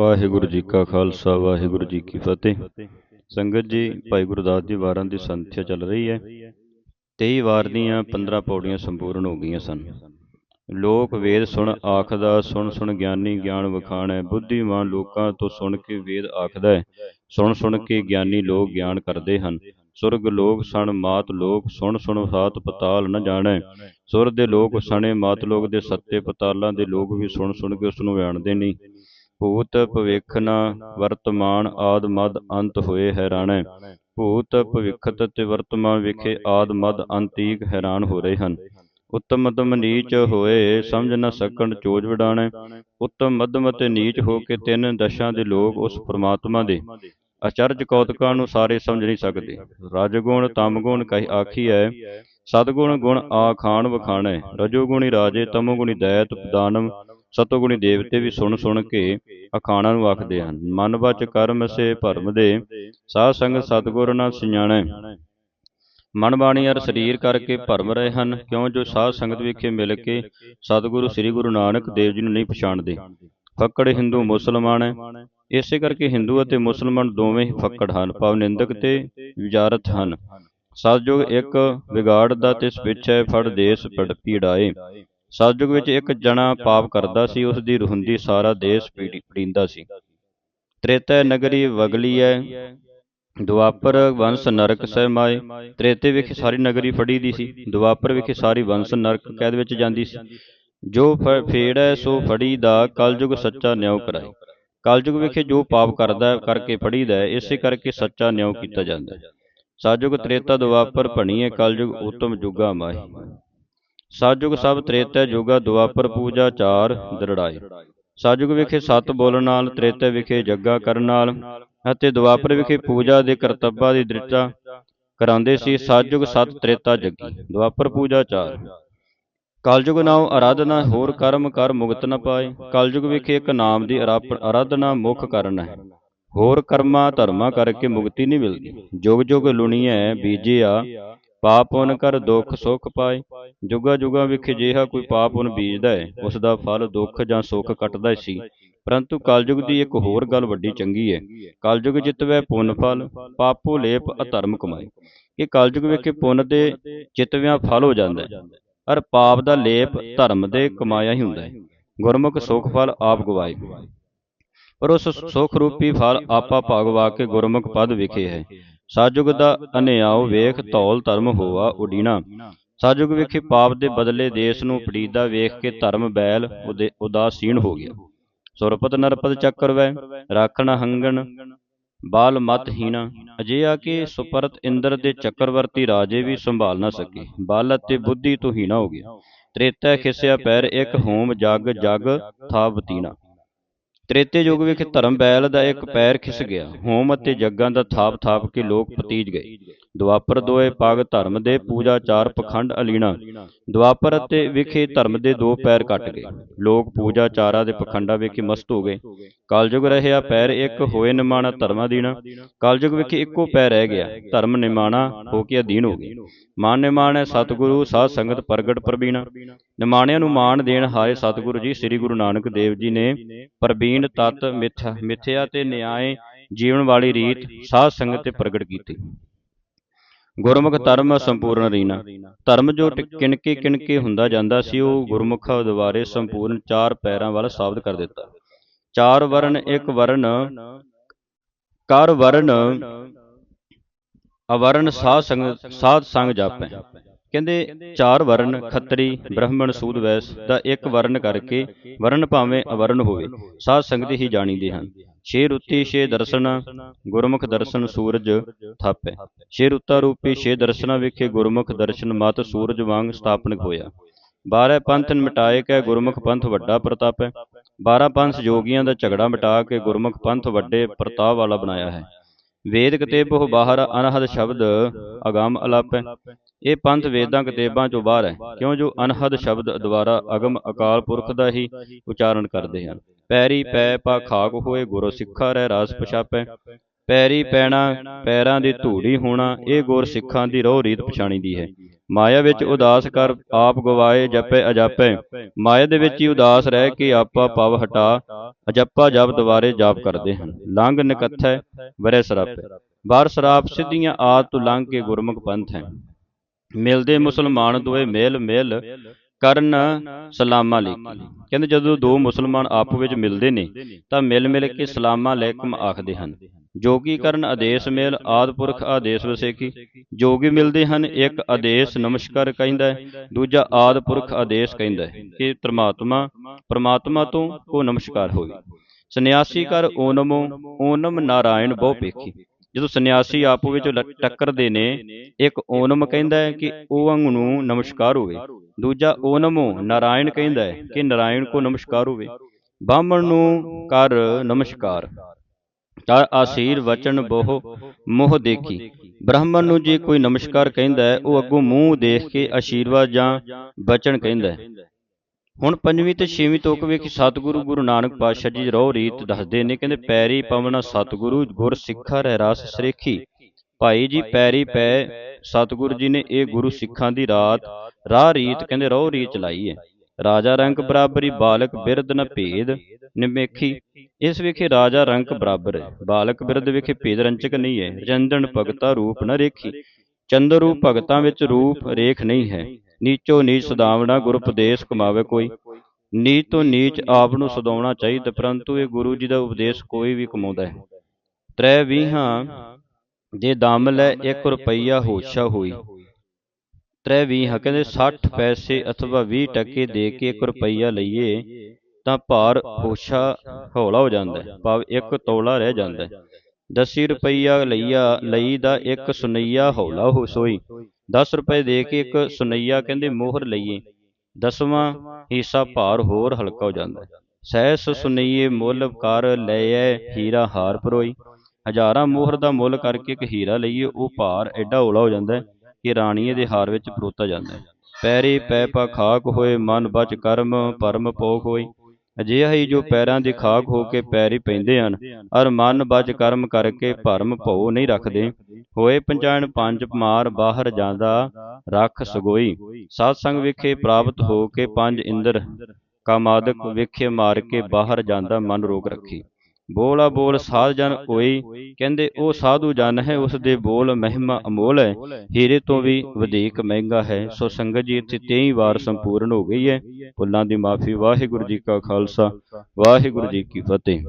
ਵਾਹਿਗੁਰੂ ਜੀ ਕਾ ਖਾਲਸਾ, ਵਾਹਿਗੁਰੂ ਜੀ ਕੀ ਫਤਿਹ। ਸੰਗਤ ਜੀ, ਭਾਈ ਗੁਰਦਾਸ ਦੀ ਵਾਰਾਂ ਦੀ ਸੰਥਿਆ ਚੱਲ ਰਹੀ ਹੈ। 23 ਵਾਰ ਦੀਆਂ 15 ਪੌੜੀਆਂ ਸੰਪੂਰਨ ਹੋ ਗਈਆਂ ਸਨ। ਲੋਕ ਵੇਦ ਸੁਣ ਆਖਦਾ, ਸੁਣ ਸੁਣ ਗਿਆਨੀ ਗਿਆਨ ਵਖਾਣੈ। ਬੁੱਧੀਮਾਨ ਲੋਕਾਂ ਤੋਂ ਸੁਣ ਕੇ ਵੇਦ ਆਖਦਾ ਹੈ। ਸੁਣ ਸੁਣ ਕੇ ਗਿਆਨੀ ਲੋਕ ਗਿਆਨ ਕਰਦੇ ਹਨ। ਸੁਰਗ ਲੋਕ ਸਣ, ਮਾਤ ਲੋਕ ਸੁਣ ਸੁਣ ਸਾਤ ਪਤਾਲ ਨ ਜਾਣੈ। ਸੁਰ ਦੇ ਲੋਕ ਸਣੇ, ਮਾਤ ਲੋਕ ਦੇ ਸੱਤੇ ਪਤਾਲਾਂ ਦੇ ਲੋਕ ਵੀ ਸੁਣ ਸੁਣ ਕੇ ਉਸ ਨੂੰ। ਜਾਣਦੇ ਨਹੀਂ ਭੂਤ ਭਵਿੱਖ ਨ ਵਰਤਮਾਨ ਆਦ ਮਦ ਅੰਤ ਹੋਏ ਹੈਰਾਨ ਭੂਤ ਭਵਿੱਖਤ ਤੇ ਵਰਤਮਾਨ ਵਿਖੇ ਆਦ ਮਦ ਅੰਤੀਕ ਹੈਰਾਨ ਹੋ ਰਹੇ ਹਨ। ਉੱਤਮ ਮਧਮ ਨੀਚ ਹੋਏ ਸਮਝ ਨਾ ਸਕਣ ਚੋਜ ਵਡਾਣੈ ਉੱਤਮ ਮਧਮ ਤੇ ਨੀਚ ਹੋ ਕੇ ਤਿੰਨ ਦਸ਼ਾ ਦੇ ਲੋਕ ਉਸ ਪ੍ਰਮਾਤਮਾ ਦੇ। ਅਚਰਜ ਕੌਤਕਾਂ ਨੂੰ ਸਾਰੇ ਸਮਝ ਨਹੀਂ ਸਕਦੇ। ਰਜਗੁਣ, ਤਮਗੁਣ ਕਹੇ ਆਖੀ ਹੈ, ਸਤਗੁਣ ਗੁਣ ਆਖਾਣ ਵਖਾਣੈ ਰਜੋਗੁਣੀ ਰਾਜੇ, ਤਮੋਗੁਣੀ ਦੈਤ, ਦਾਨਵ ਸਤੋਗੁਣੀ ਦੇਵਤੇ ਵੀ ਸੁਣ ਸੁਣ ਕੇ ਅਖਾਣਾਂ ਨੂੰ ਆਖਦੇ ਹਨ। ਮਨ ਬਚ ਕਰਮ ਸੇ ਭਰਮ ਦੇ, ਸਾਧ ਸੰਗ ਸਤਗੁਰ ਨਾ ਸਿਆਣੈ ਮਨ ਬਾਣੀ ਅਰ ਸਰੀਰ ਕਰਕੇ ਭਰਮ ਰਹੇ ਹਨ, ਕਿਉਂ ਜੋ ਸਾਧ ਸੰਗਤ ਵਿਖੇ ਮਿਲ ਕੇ ਸਤਿਗੁਰੂ ਸ੍ਰੀ ਗੁਰੂ ਨਾਨਕ ਦੇਵ ਜੀ ਨੂੰ ਨਹੀਂ ਪਛਾਣਦੇ। ਫੱਕੜ ਹਿੰਦੂ ਮੁਸਲਮਾਨ ਹੈ। ਇਸੇ ਕਰਕੇ ਹਿੰਦੂ ਅਤੇ ਮੁਸਲਮਾਨ ਦੋਵੇਂ ਹੀ ਫੱਕੜ ਹਨ, ਭਾਵ ਨਿੰਦਕ ਤੇ ਵਿਚਾਰਤ ਹਨ। ਸਤਜੁਗ ਇੱਕ ਵਿਗਾੜ ਦਾ ਤੇ ਪਿੱਛੇ ਫੜ ਦੇਸ ਪੜ ਪੀੜਾਏ ਸਤਜੁਗ ਵਿੱਚ ਇੱਕ ਜਣਾ ਪਾਪ ਕਰਦਾ ਸੀ ਉਸ ਦੀ ਰੁਹੰਦੀ ਸਾਰਾ ਦੇਸ਼ ਪੀੜੀ ਪੜੀਂਦਾ ਸੀ। ਤ੍ਰੇਤੈ ਨਗਰੀ ਵਗਲੀਐ ਦੁਆਪਰ ਵੰਸ ਨਰਕ ਸਹਿ ਮਾਏ ਤ੍ਰੇਤੇ ਵਿਖੇ ਸਾਰੀ ਨਗਰੀ ਫੜੀ ਦੀ ਸੀ। ਦੁਆਪਰ ਵਿਖੇ ਸਾਰੀ ਵੰਸ ਨਰਕ ਕੈਦ ਵਿੱਚ ਜਾਂਦੀ ਸੀ। ਜੋ ਫ- ਫੇੜੈ ਸੋ ਫੜੀ ਦਾ ਕਲਯੁਗ ਸੱਚਾ ਨਿਉ ਕਰਾਏ। ਕਲਯੁਗ ਵਿਖੇ ਜੋ ਪਾਪ ਕਰਦਾ ਹੈ, ਕਰਕੇ ਫੜੀਦਾ ਹੈ, ਇਸੇ ਕਰਕੇ ਸੱਚਾ ਨਿਉ ਕੀਤਾ ਜਾਂਦਾ। ਹੈ ਸਾਜੁਗ ਤ੍ਰੇਤਾ ਦੁਆਪਰ ਭਣੀਏ ਕਲਯੁਗ ਉਤਮ ਜੁਗਾ ਮਾਹੀ ਸਾਜੁਗ ਸਭ ਤ੍ਰੇਤੈ ਜੁਗਾ ਦੁਆਪਰ ਪੂਜਾ ਚਾਰ ਦਰੜਾਏ। ਸਾਜੁਗ ਵਿਖੇ ਸਤ ਬੋਲਣ ਨਾਲ, ਤ੍ਰੇਤੇ ਵਿਖੇ ਜੱਗਾ ਕਰਨ ਨਾਲ ਅਤੇ ਦੁਆਪਰ ਵਿਖੇ ਪੂਜਾ ਦੇ ਕਰਤੱਵਾਂ ਦੀ ਦ੍ਰਿੜਤਾ ਕਰਾਉਂਦੇ ਸੀ, ਸਾਜੁਗ ਸਤ ਤ੍ਰੇਤਾ ਜੱਗੀ ਦੁਆਪਰ ਪੂਜਾ ਚਾਰ। ਕਲਯੁਗ ਨਾਉ ਆਰਾਧਨਾ ਹੋਰ ਕਰਮ ਕਰ ਮੁਕਤ ਨ ਪਾਏ। ਕਲਯੁਗ ਵਿਖੇ ਇੱਕ ਨਾਮ ਦੀ ਆਰਾਪ- ਆਰਾਧਨਾ ਮੁੱਖ ਕਾਰਨ ਹੈ। ਹੋਰ ਕਰਮਾਂ ਧਰਮਾਂ ਕਰਕੇ ਮੁਕਤੀ ਨਹੀਂ ਮਿਲਦੀ। ਜੁਗ ਜੁਗ ਲੁਣੀਐ, ਬੀਜਿਆ ਪਾਪ ਪੁੰਨ ਕਰ ਦੁੱਖ ਸੁਖ ਪਾਏ। ਜੁਗਾ ਜੁਗਾ ਵਿਖੇ ਜਿਹਾ ਕੋਈ ਪਾਪ ਪੁੰਨ ਬੀਜਦਾ ਹੈ ਉਸ ਦਾ ਫਲ ਦੁੱਖ ਜਾਂ ਸੁੱਖ ਕੱਟਦਾ ਸੀ। ਪਰੰਤੂ ਕਲਯੁਗ ਦੀ ਇੱਕ ਹੋਰ ਗੱਲ ਵੱਡੀ ਚੰਗੀ ਹੈ ਕਲਯੁਗ ਜਿਤਵੈ ਪੁੰਨ ਫਲ ਪਾਪੋ ਲੇਪ ਅਧਰਮ ਕਮਾਏ ਇਹ ਕਲਯੁਗ ਵਿਖੇ ਪੁੰਨ ਦੇ ਚਿਤਵਿਆਂ ਫਲ ਹੋ ਜਾਂਦਾ। ਹੈ ਅਰ ਪਾਪ ਦਾ ਲੇਪ ਧਰਮ ਦੇ ਕਮਾਇਆ ਹੀ ਹੁੰਦਾ ਹੈ ਗੁਰਮੁਖ ਸੁਖ ਫਲ ਆਪ ਗਵਾਏ। ਪਰ ਉਸ ਸੁਖ ਰੂਪੀ ਫਲ ਆਪਾ ਭਗਵਾ ਕੇ ਗੁਰਮੁਖ ਪਦ ਵਿਖੇ ਹੈ। ਸਾਜੁਗ ਦਾ ਅਨਿਆਉ ਵੇਖ ਧੌਲ ਧਰਮ ਹੋਆ ਉਡੀਣਾ। ਸਾਜੁਗ ਵਿਖੇ ਪਾਪ ਦੇ ਬਦਲੇ ਦੇਸ਼ ਨੂੰ ਪੜੀਦਾ ਵੇਖ ਕੇ ਧਰਮ ਬੈਲ ਉਦੇ- ਉਦਾਸੀਨ ਹੋ ਗਿਆ। ਸੁਰਪਤ ਨਰਪਤ ਚੱਕਰ ਵੈ ਰਾਖਣ ਹੰਗਣ ਬਾਲ ਮਤ ਹੀਣਾ। ਅਜਿਹਾ ਕਿ ਸੁਪਰਤ ਇੰਦਰ ਦੇ ਚੱਕਰਵਰਤੀ ਰਾਜੇ ਵੀ ਸੰਭਾਲ ਨਾ ਸਕੇ। ਬਲ ਅਤੇ ਬੁੱਧੀ ਤੋਂ ਹੀਣਾ ਹੋ ਗਿਆ। ਤ੍ਰੇਤਾ ਖਿਸਿਆ ਪੈਰ ਇੱਕ ਹੋਮ ਜਗ ਜਗ ਥਾ ਬਤੀਣਾ ਤ੍ਰੇਤੇ ਯੁਗ ਵਿਖ ਧਰਮ ਬੈਲ ਦਾ ਇੱਕ ਪੈਰ ਖਿਸ ਗਿਆ। ਹੋਮ ਅਤੇ ਜੱਗਾਂ ਦਾ ਥਾਪ ਥਾਪ ਕੇ ਲੋਕ ਪਤੀਜ ਗਏ। ਦੁਆਪਰ ਦੋਏ ਪਗ ਧਰਮ ਦੇ ਪੂਜਾ ਚਾਰ ਪਖੰਡ ਅਲੀਣਾ। ਦੁਆਪਰ ਅਤੇ ਵਿਖੇ ਧਰਮ ਦੇ ਦੋ ਪੈਰ ਕੱਟ ਗਏ। ਲੋਕ ਪੂਜਾ ਚਾਰਾ ਦੇ ਪਖੰਡਾ ਵਿਖੇ ਮਸਤ ਹੋ ਗਏ। ਕਲਯੁਗ ਰਹਿਆ ਪੈਰ ਇੱਕ ਹੋਏ ਨਿਮਾਣਾ ਧਰਮਾ ਦੀਣਾ ਕਲਯੁਗ ਵਿਖੇ ਇੱਕੋ ਪੈਰ ਰਹਿ ਗਿਆ। ਧਰਮ ਨਿਮਾਣਾ ਹੋ ਕੇ ਅਧੀਨ ਹੋ ਗਏ। ਮਾਨ ਨਿਮਾਣੈ ਸਤਿਗੁਰੂ ਸਾਧ ਸੰਗਤ ਪ੍ਰਗਟ ਪ੍ਰਬੀਣਾ ਨਿਮਾਣਿਆਂ ਨੂੰ ਮਾਣ ਦੇਣ ਹਾਰੇ ਸਤਿਗੁਰੂ ਜੀ ਸ੍ਰੀ ਗੁਰੂ ਨਾਨਕ ਦੇਵ ਜੀ ਨੇ ਪ੍ਰਬੀਣ ਤਤ ਮਿਥਿਆ ਮਿਥਿਆ ਤੇ ਨਿਆਏ ਜੀਵਨ ਵਾਲੀ ਰੀਤ ਸਾਧ ਸੰਗਤ ਤੇ ਪ੍ਰਗਟ ਕੀਤੀ ਗੁਰਮੁਖ ਧਰਮ ਸੰਪੂਰਨ ਰੀਨਾ। ਧਰਮ ਜੋ ਕਿਣਕੇ ਕਿਣਕੇ ਹੁੰਦਾ ਜਾਂਦਾ ਸੀ ਉਹ ਗੁਰਮੁਖ ਦੁਆਰੇ ਸੰਪੂਰਨ ਚਾਰ ਪੈਰਾਂ ਵੱਲ ਸਾਬਤ ਕਰ ਦਿੱਤਾ। ਚਾਰ ਵਰਨ ਇੱਕ ਵਰਨ ਕਰ ਵਰਨ ਅਵਰਨ ਸਾਧ ਸੰਗ ਸਾਧ ਸੰਗ ਜਾਪੈ। ਕਹਿੰਦੇ ਚਾਰ ਵਰਨ ਖੱਤਰੀ ਬ੍ਰਾਹਮਣ ਸੂਦ ਵੈਸ ਦਾ ਇੱਕ ਵਰਨ ਕਰਕੇ ਵਰਨ ਭਾਵੇਂ ਅਵਰਨ ਹੋਵੇ। ਸਾਧ ਸੰਗਤ ਹੀ ਜਾਣੀਦੇ ਹਨ। ਛੇ ਰੁੱਤੀ ਛੇ ਦਰਸ਼ਨ, ਗੁਰਮੁਖ ਦਰਸ਼ਨ ਸੂਰਜ ਥਾਪੈ। ਛੇ ਰੁੱਤਾ ਰੂਪੀ ਛੇ ਦਰਸ਼ਨਾਂ ਵਿਖੇ ਗੁਰਮੁਖ ਦਰਸ਼ਨ ਮਤ ਸੂਰਜ ਵਾਂਗ ਸਥਾਪਨ ਹੋਇਆ। ਬਾਰਹ ਪੰਥ ਮਿਟਾਏ ਕੈ ਗੁਰਮੁਖ ਪੰਥ ਵੱਡਾ ਪ੍ਰਤਾਪ। ਹੈ 12 ਪੰਥ ਜੋਗੀਆਂ ਦਾ ਝਗੜਾ ਮਿਟਾ ਕੇ ਗੁਰਮੁਖ ਪੰਥ ਵੱਡੇ ਪ੍ਰਤਾਪ ਵਾਲਾ ਬਣਾਇਆ ਹੈ। ਵੇਦ ਕਤੇਬੋ ਬਾਹਰ ਅਨਹਦ ਸ਼ਬਦ ਅਗੰਮ ਹੈ ਇਹ ਪੰਥ ਵੇਦਾਂ ਕਿਤੇਬਾਂ ਚੋਂ ਬਾਹਰ ਹੈ। ਕਿਉਂ ਜੋ ਅਨਹਦ ਸ਼ਬਦ ਦੁਆਰਾ ਅਗਮ ਅਕਾਲ ਪੁਰਖ ਦਾ ਹੀ ਉਚਾਰਨ ਕਰਦੇ ਹਨ? ਪੈਰੀ ਪੈ ਪਾ ਖਾਕ ਹੋਏ ਗੁਰੂ ਸਿੱਖਾ ਰਹਿ ਰਾਸ ਪਛਾਪੈ। ਪੈਰੀ ਪੈਣਾ ਪੈਰਾਂ ਦੀ ਧੂੜੀ ਹੋਣਾ ਇਹ ਗੁਰ ਸਿੱਖਾਂ ਦੀ ਰੋਹ ਰੀਤ ਪਛਾਣੀ ਦੀ ਹੈ। ਮਾਇਆ ਵਿੱਚ ਉਦਾਸ ਕਰ ਆਪ ਗਵਾਏ ਜਪੇ ਅਜਾਪੇ। ਮਾਇਆ ਦੇ ਵਿੱਚ ਹੀ ਉਦਾਸ ਰਹਿ ਕੇ ਆਪਾ ਪਵ ਹਟਾ ਅਜੱਪਾ ਜਪ ਦੁਆਰੇ ਜਾਪ ਕਰਦੇ ਹਨ। ਲੰਘ ਨਿਕਥੈ ਵਰੇ ਸਰਾਪੇ। ਬਾਰ ਸਰਾਪ ਸਿੱਧੀਆਂ ਆਦ ਤੋਂ ਲੰਘ ਕੇ ਗੁਰਮੁਖ ਪੰਥ ਹੈ ਮਿਲਦੇ ਮੁਸਲਮਾਨ ਦੋਏ ਮੇਲ। ਮੇਲ। ਕਰਨ ਸਲਾਮਾ ਅਲੈਕੁਮ। ਕਹਿੰਦੇ ਜਦੋਂ ਦੋ ਮੁਸਲਮਾਨ ਆਪੋ ਵਿੱਚ ਮਿਲਦੇ ਨੇ ਤਾਂ ਮਿਲ ਮਿਲ ਕੇ ਸਲਾਮਾ ਅਲੈਕੁਮ ਆਖਦੇ ਹਨ। ਜੋਗੀ ਕਰਨ ਆਦੇਸ਼ ਮੇਲ ਆਦ ਪੁਰਖ ਆਦੇਸ਼ ਵਸੇਕੀ ਜੋਗੀ ਮਿਲਦੇ ਹਨ ਇੱਕ ਆਦੇਸ਼ ਨਮਸਕਾਰ ਕਹਿੰਦਾ ਹੈ ਦੂਜਾ ਆਦ ਪੁਰਖ ਆਦੇਸ਼ ਕਹਿੰਦਾ ਹੈ ਕਿ ਪ੍ਰਮਾਤਮਾ ਪ੍ਰਮਾਤਮਾ ਤੋਂ ਕੋ ਨਮਸਕਾਰ ਹੋਵੇ। ਸੰਨਿਆਸੀ ਕਰ ਓਨਮੋ ਓਨਮ ਨਾਰਾਇਣ ਬਹੁ ਪੇਖੀ ਜਦੋਂ ਸੰਨਿਆਸੀ ਆਪ ਵਿੱਚ ਟੱਕਰਦੇ ਨੇ, ਇੱਕ ਓਨਮ ਕਹਿੰਦਾ ਹੈ ਕਿ ਓੰਗ ਨੂੰ ਨਮਸਕਾਰ ਹੋਵੇ। ਦੂਜਾ ਓਨਮੋ ਨਾਰਾਇਣ ਕਹਿੰਦਾ ਹੈ ਕਿ ਨਾਰਾਇਣ ਕੋ ਨਮਸਕਾਰ ਹੋਵੇ। ਬਾਹਮਣ ਨੂੰ ਕਰ ਨਮਸਕਾਰ। ਤਾਂ ਆਸੀਰ ਵਚਨ ਬਹੁ ਮੋਹ ਦੇਖੀ। ਬ੍ਰਾਹਮਣ ਨੂੰ ਜੇ ਕੋਈ ਨਮਸਕਾਰ ਕਹਿੰਦਾ ਹੈ, ਉਹ ਅੱਗੋਂ ਮੂੰਹ ਦੇਖ ਕੇ ਆਸ਼ੀਰਵਾਦ ਜਾਂ ਵਚਨ ਕਹਿੰਦਾ ਹੈ। ਹੁਣ ਪੰਜਵੀਂ ਤੇ ਛੇਵੀਂ ਤੋਕ ਵੇਖੀ ਸਤਿਗੁਰੂ ਗੁਰੂ ਨਾਨਕ ਪਾਤਸ਼ਾਹ ਜੀ ਰੋਹ ਰੀਤ ਦੱਸਦੇ ਨੇ, ਕਹਿੰਦੇ, ਪੈਰੀ ਪਵਨਾ ਸਤਿਗੁਰੂ ਗੁਰ ਸਿੱਖਾ ਰਹਿ ਰਸ ਸਰੇਖੀ। ਭਾਈ ਜੀ, ਪੈਰੀ ਪੈ, ਸਤਿਗੁਰੂ ਜੀ ਨੇ ਇਹ ਗੁਰੂ ਸਿੱਖਾਂ ਦੀ ਰਾਤ, ਰਾਹ ਰੀਤ, ਕਹਿੰਦੇ, ਰੋਹ ਰੀਤ ਚਲਾਈ ਹੈ। ਰਾਜਾ ਰੰਕ ਬਰਾਬਰੀ, ਬਾਲਕ ਬਿਰਧ ਨ ਭੇਦ, ਨਿਮੇਖੀ। ਇਸ ਵਿਖੇ ਰਾਜਾ ਰੰਕ ਬਰਾਬਰ ਹੈ। ਬਾਲਕ ਬਿਰਧ ਵਿਖੇ ਭੇਦ ਰੰਚਕ ਨਹੀਂ ਹੈ। ਰਜੰਦਨ ਭਗਤਾ ਰੂਪ ਨ ਰੇਖੀ। ਚੰਦਰ ਰੂਪ ਭਗਤਾਂ ਵਿੱਚ ਰੂਪ ਰੇਖ ਨਹੀਂ ਹੈ। ਨੀਚੋ ਨੀਚ ਸਦਾਵਣਾ ਗੁਰ ਉਪਦੇਸ਼ ਕਮਾਵੇ ਕੋਈ। ਨੀਚ ਤੋਂ ਨੀਚ ਆਪ ਨੂੰ ਸਦਾਉਣਾ ਚਾਹੀਦਾ, ਪਰੰਤੂ ਇਹ ਗੁਰੂ ਜੀ ਦਾ ਉਪਦੇਸ਼ ਕੋਈ ਵੀ ਕਮਾਉਂਦਾ ਹੈ। ਤ੍ਰੈ ਵੀਹਾਂ, ਜੇ ਦਮ ਲੈ 1 ਰੁਪਈਆ ਹੋਸ਼ਾ ਹੋਈ। ਤ੍ਰੈ ਵੀਹਾਂ ਕਹਿੰਦੇ 60 ਪੈਸੇ ਅਥਵਾ 20 ਟਕੇ ਦੇ ਕੇ 1 ਰੁਪਈਆ ਲਈਏ, ਤਾਂ ਭਾਰ ਹੋਸ਼ਾ ਹੌਲਾ ਹੋ ਜਾਂਦਾ ਹੈ, ਭਾਵ ਇੱਕ ਤੋਲਾ ਰਹਿ ਜਾਂਦਾ ਹੈ। 10 ਰੁਪਈਆ ਲਈਆ ਲਈ ਦਾ ਇੱਕ ਸੁਨਈਆ ਹੌਲਾ ਹੋ ਸੋਈ। 10 ਰੁਪਏ ਦੇ ਕੇ ਇੱਕ ਸੁਨਈਆ ਕਹਿੰਦੇ ਮੋਹਰ ਲਈਏ। ਦਸਵਾਂ ਹਿੱਸਾ ਭਾਰ ਹੋਰ ਹਲਕਾ ਹੋ ਜਾਂਦਾ। ਸਹਿਸ ਸੁਨਈਏ ਮੁੱਲ ਕਰ ਲਈਏ ਹੀਰਾ ਹਾਰ ਪਰੋਈ। ਹਜ਼ਾਰਾਂ ਮੋਹਰ ਦਾ ਮੁੱਲ ਕਰਕੇ ਇੱਕ ਹੀਰਾ ਲਈਏ ਉਹ ਭਾਰ ਐਡਾ ਹੌਲਾ ਹੋ ਜਾਂਦਾ ਕਿ ਰਾਣੀਏ ਦੇ ਹਾਰ ਵਿੱਚ ਪਰੋਤਾ ਜਾਂਦਾ ਪੈਰੀ ਪੈ ਪਾ ਖਾਕ ਹੋਏ ਮਨ ਬਚ ਕਰਮ ਪਰਮ ਪੋਖ ਹੋਈ ਅਜਿਹਾ ਹੀ ਜੋ ਪੈਰਾਂ ਦੀ ਖਾਕ ਹੋ ਕੇ ਪੈਰੀ ਪੈਂਦੇ ਹਨ ਅਰ ਮਨ ਬਚ ਕਰਮ ਕਰਕੇ ਭਰਮ ਭਉ ਨਹੀਂ ਰੱਖਦੇ। ਹੋਏ ਪੰਚਾਇਣ ਪੰਜ ਮਾਰ ਬਾਹਰ ਜਾਂਦਾ, ਰੱਖ ਸਗੋਈ। ਸਾਧ ਸੰਗ ਵਿਖੇ ਪ੍ਰਾਪਤ ਹੋ ਕੇ ਪੰਜ ਇੰਦਰ, ਕਾਮਾਦਕ ਵਿਖੇ ਮਾਰ ਕੇ ਬਾਹਰ ਜਾਂਦਾ ਮਨ ਰੋਕ ਰੱਖੀ। ਬੋਲਾ ਬੋਲ ਸਾਧ ਜਨ ਕੋਈ ਕਹਿੰਦੇ ਉਹ ਸਾਧੂ ਜਨ ਹੈ, ਉਸ ਦੇ ਬੋਲ ਮਹਿਮਾ ਅਮੋਲ ਹੈ। ਹੀਰੇ ਤੋਂ ਵੀ ਵਧੇਕ ਮਹਿੰਗਾ ਹੈ, ਸੋ ਸੰਗਤ ਜੀ ਇੱਥੇ 23 ਵਾਰ ਸੰਪੂਰਨ ਹੋ ਗਈ ਹੈ। ਭੁੱਲਾਂ ਦੀ ਮਾਫੀ, ਵਾਹਿਗੁਰੂ ਜੀ ਕਾ ਖਾਲਸਾ, ਵਾਹਿਗੁਰੂ ਜੀ ਕੀ ਫਤਿਹ।